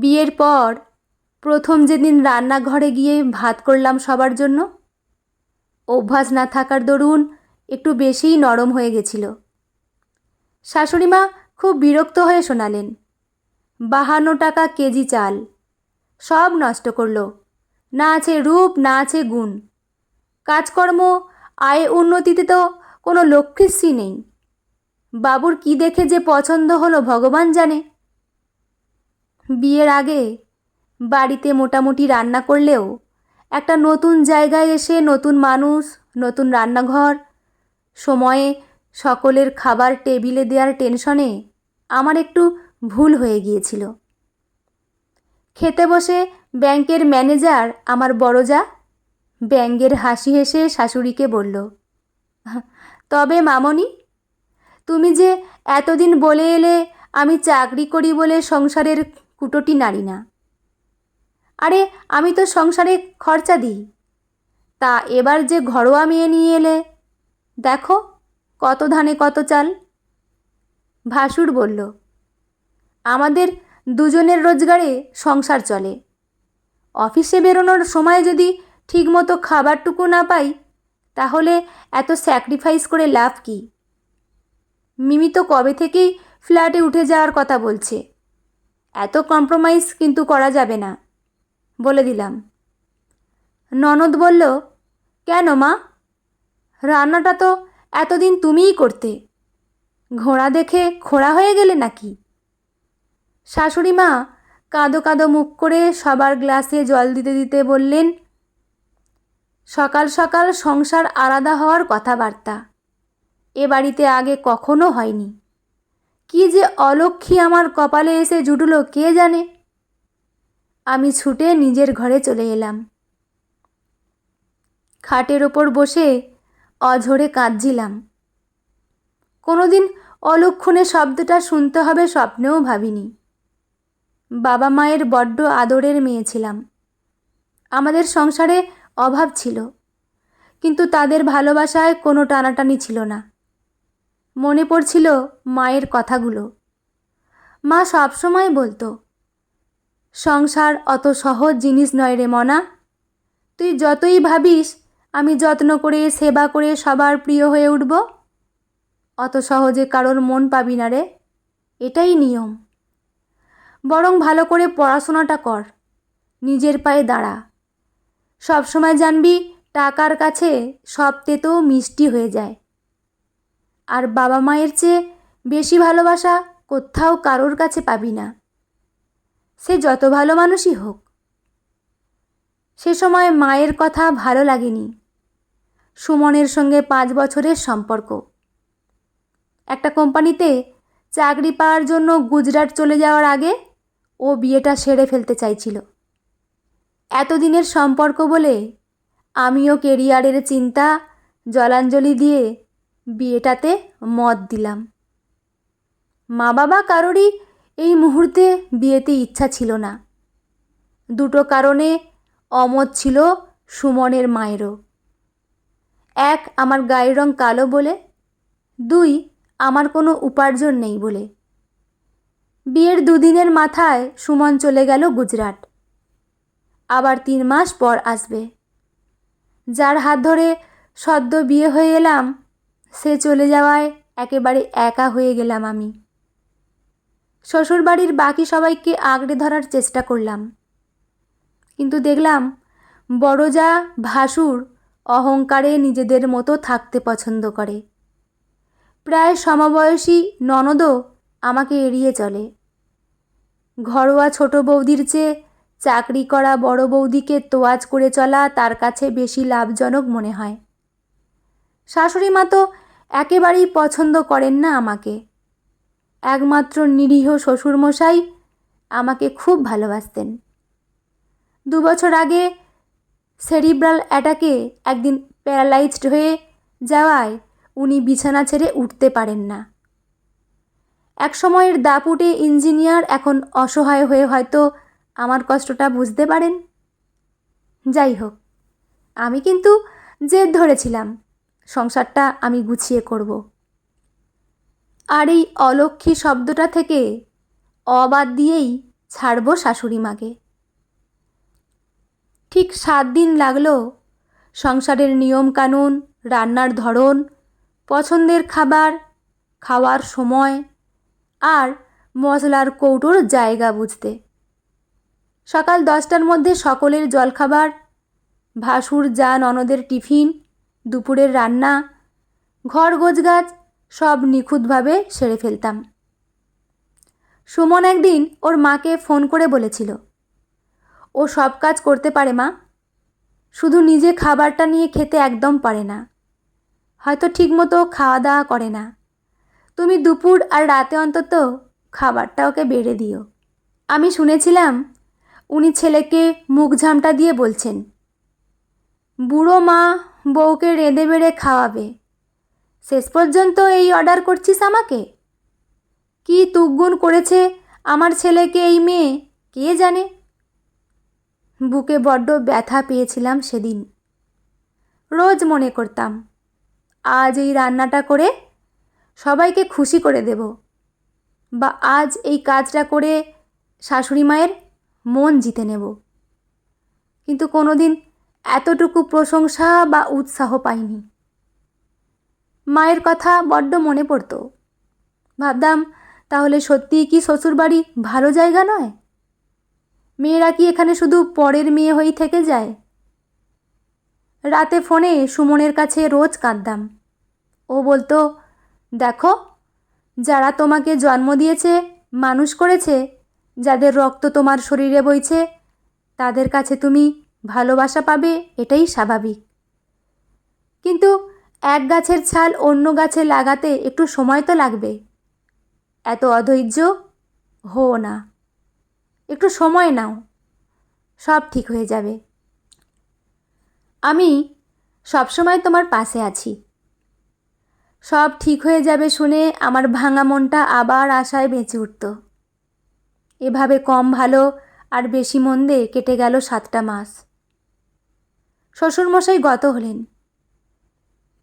বিয়ের পর প্রথম যেদিন রান্নাঘরে গিয়ে ভাত করলাম সবার জন্য, অভ্যাস না থাকার দরুন একটু বেশিই নরম হয়ে গেছিল। শাশুড়ি মা খুব বিরক্ত হয়ে শোনালেন, বাহান্ন টাকা কেজি চাল, সব নষ্ট করল, না আছে রূপ, না আছে গুণ। কাজকর্ম, আয় উন্নতিতে তো কোনো লক্ষ্মীশ্রী নেই। বাবুর কি দেখে যে পছন্দ হলো ভগবান জানে। বিয়ের আগে? বাড়িতে মোটামুটি রান্না করলেও? একটা নতুন জায়গায় এসে নতুন মানুষ, নতুন রান্নাঘর? সময়ে সকলের খাবার টেবিলে দেওয়ার টেনশনে আমার একটু ভুল হয়ে গিয়েছিল। খেতে বসে ব্যাংকের ম্যানেজার আমার বড় যা ব্যঙ্গের হাসি হেসে শাশুড়িকে বলল, তবে মামনি, তুমি যে এতদিন বলে এলে আমি চাকরি করি বলে সংসারের কুটোটি নাড়ি না। আরে, আমি তো সংসারে খরচা দিই। তা এবার যে ঘরোয়া মেয়ে নিয়ে এলে? দেখো, কত ধানে কত চাল। ভাসুর বলল, আমাদের দুজনের রোজগারে সংসার চলে। অফিসে বেরোনোর সময় যদি ঠিকমতো খাবারটুকু না পাই, তাহলে এত স্যাক্রিফাইস করে লাভ কি? মিমি তো কবে থেকেই ফ্ল্যাটে উঠে যাওয়ার কথা বলছে। এত কম্প্রোমাইজ কিন্তু করা যাবে না, বলে দিলাম। ননদ বলল, কেন মা? রান্নাটা তো এতদিন তুমিই করতে। ঘোড়া দেখে খোড়া হয়ে গেলে নাকি? শাশুড়ি মা কাঁদো কাঁদো মুখ করে সবার গ্লাসে জল দিতে দিতে বললেন, সকাল সকাল সংসার আলাদা হওয়ার কথাবার্তা। এ বাড়িতে আগে কখনো হয়নি। কি যে অলক্ষী আমার কপালে এসে জুটলো কে জানে? আমি ছুটে নিজের ঘরে চলে এলাম। খাটের ওপর বসে অঝরে কাঁদছিলাম। কোনোদিন অলক্ষণে শব্দটা শুনতে হবে স্বপ্নেও ভাবিনি। বাবা মায়ের বড্ড আদরের মেয়ে ছিলাম। আমাদের সংসারে অভাব ছিল, কিন্তু তাদের ভালোবাসায় কোনো টানাটানি ছিল না। মনে পড়ছিল মায়ের কথাগুলো। মা সবসময় বলতো, সংসার অত সহজ জিনিস নয় রে মনা। তুই যতই ভাবিস আমি যত্ন করে, সেবা করে সবার প্রিয় হয়ে উঠব। অত সহজে কারোর মন পাবি না রে। এটাই নিয়ম। বরং ভালো করে পড়াশোনাটা কর। নিজের পায়ে দাঁড়া। সবসময় জানবি টাকার কাছে সব তেতেও মিষ্টি হয়ে যায়। আর বাবা মায়ের চেয়ে বেশি ভালোবাসা কোথাও কারোর কাছে পাবি না। সে যত ভালো মানুষই হোক, সে সময় মায়ের কথা ভালো লাগেনি। সুমনের সঙ্গে পাঁচ বছরের সম্পর্ক। একটা কোম্পানিতে চাকরি পাওয়ার জন্য গুজরাট চলে যাওয়ার আগে ও বিয়েটা সেরে ফেলতে চাইছিল। এতদিনের সম্পর্ক বলে আমিও কেরিয়ারের চিন্তা, জলাঞ্জলি দিয়ে বিয়েটাতে মত দিলাম। মা বাবা কারোরই এই মুহূর্তে বিয়েতে ইচ্ছা ছিল না। দুটো কারণে অমত ছিল সুমনের মায়েরও। এক, আমার গায়ের রং কালো বলে। দুই, আমার কোনো উপার্জন নেই বলে। বিয়ের দুদিনের মাথায় সুমন চলে গেল গুজরাট। আবার তিন মাস পর আসবে। যার হাত ধরে সদ্য বিয়ে হয়ে এলাম সে চলে যাওয়ায় একেবারে একা হয়ে গেলাম আমি। শ্বশুরবাড়ির বাকি সবাইকে আঁকড়ে ধরার চেষ্টা করলাম। কিন্তু দেখলাম বড় যা ভাসুর অহংকারে নিজেদের মতো থাকতে পছন্দ করে। প্রায় সমবয়সী ননদও আমাকে এড়িয়ে চলে। ঘরোয়া ছোট বৌদির চেয়ে চাকরি করা বড় বৌদিকে তোয়াজ করে চলা তার কাছে বেশি লাভজনক মনে হয়। শাশুড়ি মা তো একেবারেই পছন্দ করেন না আমাকে। একমাত্র নিরীহ শ্বশুরমশাই আমাকে খুব ভালোবাসতেন। দু বছর আগে সেরিব্রাল অ্যাটাকে একদিন প্যারালাইজড হয়ে যাওয়ায় উনি বিছানা ছেড়ে উঠতে পারেন না। এক সময়ের দাপুটে ইঞ্জিনিয়ার এখন অসহায় হয়ে হয়তো আমার কষ্টটা বুঝতে পারেন। যাই হোক, আমি কিন্তু জেদ ধরেছিলাম। সংসারটা আমি গুছিয়ে করব। আর এই অলক্ষী শব্দটা থেকে অবাদ দিয়েই ছাড়ব শাশুড়ি মাকে। ঠিক সাত দিন লাগল সংসারের নিয়মকানুন, রান্নার ধরন, পছন্দের খাবার, খাওয়ার সময় আর মশলার কৌটোর জায়গা বুঝতে। সকাল দশটার মধ্যে সকলের জলখাবার, ভাসুর যা ননদের টিফিন দুপুরের রান্না, ঘর গোছগাছ সব নিখুঁতভাবে সেরে ফেলতাম। সুমন একদিন ওর মাকে ফোন করে বলেছিল, ও সব কাজ করতে পারে মা, শুধু নিজে খাবারটা নিয়ে খেতে একদম পারে না। হয়তো ঠিকমতো খাওয়া দাওয়া করে না। তুমি দুপুর আর রাতে অন্তত খাবারটা ওকে বেড়ে দিও। আমি শুনেছিলাম উনি ছেলেকে মুখ ঝামটা দিয়ে বলছেন, বুড়ো মা বউকে রেঁধে বেড়ে খাওয়াবে। শেষ পর্যন্ত এই অর্ডার করছিস আমাকে? কি তুকগুণ করেছে আমার ছেলেকে এই মেয়ে? কে জানে? বুকে বড্ড ব্যথা পেয়েছিলাম সেদিন। রোজ মনে করতাম, আজ এই রান্নাটা করে সবাইকে খুশি করে দেব। বা আজ এই কাজটা করে শাশুড়ি মায়ের মন জিতে নেব। কিন্তু কোনো দিন এতটুকু প্রশংসা বা উৎসাহ পাইনি। মায়ের কথা বড্ড মনে পড়তো। ভাবতাম, তাহলে সত্যিই কি শ্বশুরবাড়ি ভালো জায়গা নয়? মেয়েরা কি এখানে শুধু পরের মেয়ে হয়েই থেকে যায়? রাতে ফোনে সুমনের কাছে রোজ কাঁদতাম। ও বলতো, দেখো, যারা তোমাকে জন্ম দিয়েছে, মানুষ করেছে, যাদের রক্ত তোমার শরীরে বইছে, তাদের কাছে তুমি ভালোবাসা পাবে, এটাই স্বাভাবিক। কিন্তু এক গাছের ছাল অন্য গাছে লাগাতে একটু সময় তো লাগবে। এত অধৈর্য? হো না। একটু সময় নাও। সব ঠিক হয়ে যাবে। আমি সবসময় তোমার পাশে আছি। সব ঠিক হয়ে যাবে শুনে আমার ভাঙা মনটা আবার আশায় বেঁচে উঠত। এভাবে কম ভালো আর বেশি মন্দে কেটে গেল সাতটা মাস। শ্বশুরমশাই গত হলেন।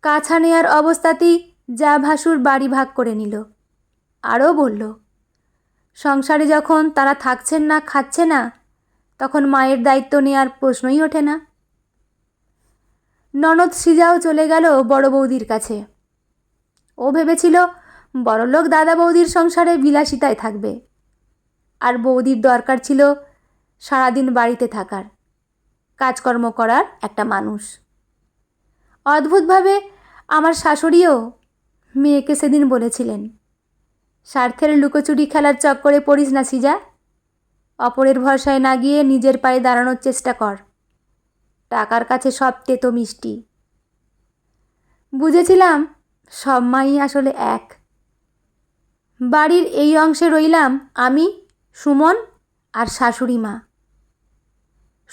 কাছা নেয়ার অবস্থাতেই যা ভাসুর বাড়ি ভাগ করে নিল। আরও বলল, সংসারে যখন তারা থাকছেন না, খাচ্ছে না, তখন মায়ের দায়িত্ব নেওয়ার প্রশ্নই ওঠে না। ননদ সিজাও চলে গেল বড় বৌদির কাছে। ও ভেবেছিল, বড়লোক দাদা বৌদির সংসারে বিলাসিতায় থাকবে। আর বৌদির দরকার ছিল সারাদিন বাড়িতে থাকার। কাজকর্ম করার একটা মানুষ। অদ্ভুতভাবে আমার শাশুড়িও মেয়েকে সেদিন বলেছিলেন, স্বার্থের লুকোচুরি খেলার চক্করে পড়িস না সিজা, অপরের ভরসায় না গিয়ে নিজের পায়ে দাঁড়ানোর চেষ্টা কর, টাকার কাছে সব তেতো মিষ্টি। বুঝেছিলাম সব মাই আসলে এক। বাড়ির এই অংশে রইলাম আমি, সুমন আর শাশুড়ি মা।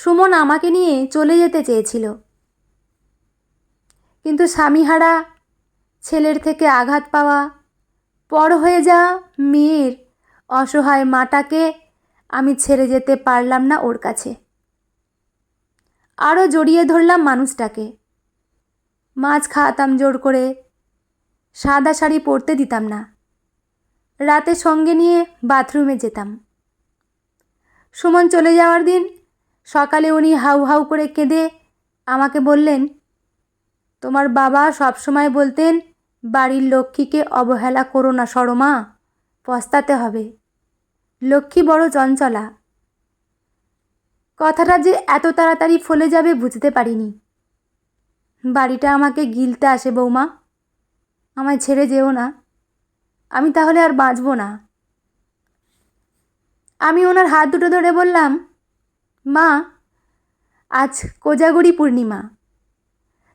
সুমন আমাকে নিয়ে চলে যেতে চেয়েছিল। কিন্তু স্বামীহারা, ছেলের থেকে আঘাত পাওয়া পর হয়ে যা মেয়ের অসহায় মাটাকে আমি ছেড়ে যেতে পারলাম না ওর কাছে। আরও জড়িয়ে ধরলাম মানুষটাকে। মাছ খাওয়াতাম জোর করে, সাদা শাড়ি পরতে দিতাম না। রাতে সঙ্গে নিয়ে বাথরুমে যেতাম। সুমন চলে যাওয়ার দিন সকালে উনি হাউ হাউ করে কেঁদে আমাকে বললেন, তোমার বাবা সবসময় বলতেন, বাড়ির লক্ষ্মীকে অবহেলা করো না সরমা পস্তাতে হবে। লক্ষ্মী বড় চঞ্চলা। কথাটা যে এত তাড়াতাড়ি ফলে যাবে বুঝতে পারিনি। বাড়িটা আমাকে গিলতে আসে বৌমা, আমায় ছেড়ে যেও না। আমি তাহলে আর বাঁচব না। আমি ওনার হাত দুটো ধরে বললাম মা, আজ কোজাগরি পূর্ণিমা।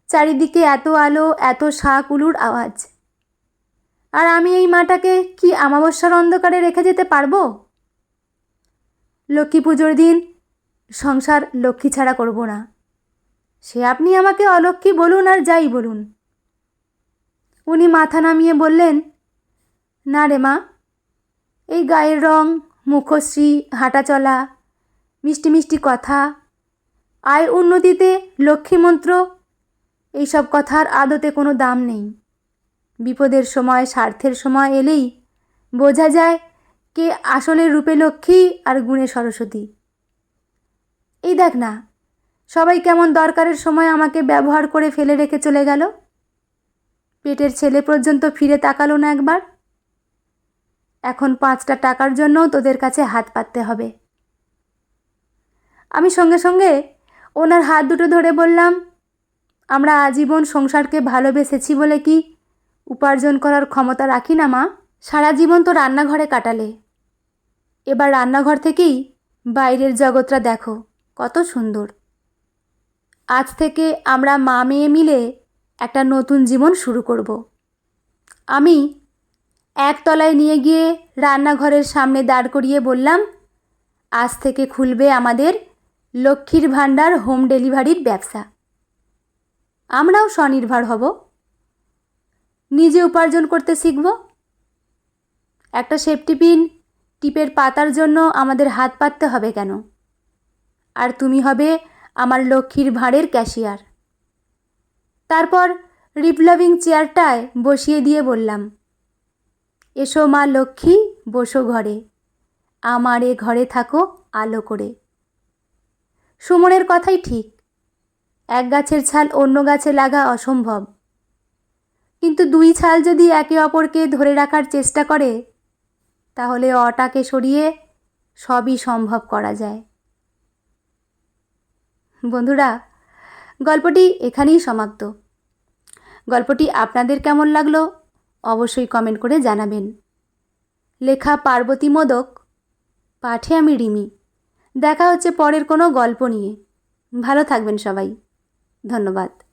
চারিদিকে এত আলো, এত শাক উলুর আওয়াজ। আর আমি এই মাটাকে কি আমাবস্যার অন্ধকারে রেখে যেতে পারব? লক্ষ্মী পুজোর দিন সংসার লক্ষ্মী ছাড়া করব না। সে আপনি আমাকে অলক্ষ্মী বলুন আর যাই বলুন। উনি মাথা নামিয়ে বললেন, না রে মা, এই গায়ের রং, মুখশ্রী, হাঁটা চলা মিষ্টি মিষ্টি কথা। আয় উন্নতিতে লক্ষ্মী মন্ত্র, এইসব কথার আদতে কোনো দাম নেই। বিপদের সময়, স্বার্থের সময় এলেই বোঝা যায় কে আসলে রূপে লক্ষ্মী আর গুণে সরস্বতী। এই দেখ না, সবাই কেমন দরকারের সময় আমাকে ব্যবহার করে ফেলে রেখে চলে গেল? পেটের ছেলে পর্যন্ত ফিরে তাকালো না একবার? এখন পাঁচটা টাকার জন্য তোদের কাছে হাত পাততে হবে। আমি সঙ্গে সঙ্গে ওনার হাত দুটো ধরে বললাম, আমরা আজীবন সংসারকে ভালোবেসেছি বলে কি উপার্জন করার ক্ষমতা রাখি না মা? সারা জীবন তো রান্নাঘরে কাটালে। এবার রান্নাঘর থেকেই বাইরের জগৎটা দেখো, কত সুন্দর। আজ থেকে আমরা মা মেয়ে মিলে একটা নতুন জীবন শুরু করব। আমি একতলায় নিয়ে গিয়ে রান্নাঘরের সামনে দাঁড় করিয়ে বললাম, আজ থেকে খুলবে আমাদের লক্ষ্মীর ভাণ্ডার, হোম ডেলিভারির ব্যবসা। আমরাও স্বনির্ভর হব। নিজে উপার্জন করতে শিখব। একটা সেফটি পিন টিপের পাতার জন্য আমাদের হাত পাততে হবে কেন? আর তুমি হবে আমার লক্ষ্মীর ভাঁড়ের ক্যাশিয়ার। তারপর রিপলাভিং চেয়ারটায় বসিয়ে দিয়ে বললাম, এসো মা লক্ষ্মী, বসো ঘরে। আমার এ ঘরে থাকো আলো করে। সুমনের কথাই ঠিক। এক গাছের ছাল অন্য গাছে লাগা অসম্ভব। কিন্তু দুই ছাল যদি একে অপরকে ধরে রাখার চেষ্টা করে, তাহলে অটাকে সরিয়ে সবই সম্ভব করা যায়। বন্ধুরা, গল্পটি এখানেই সমাপ্ত। গল্পটি আপনাদের কেমন লাগল অবশ্যই কমেন্ট করে জানাবেন। লেখা পার্বতী মোদক, পাঠে আমি রিমি। দেখা হচ্ছে পরের কোনো গল্প নিয়ে। ভালো থাকবেন সবাই। ধন্যবাদ।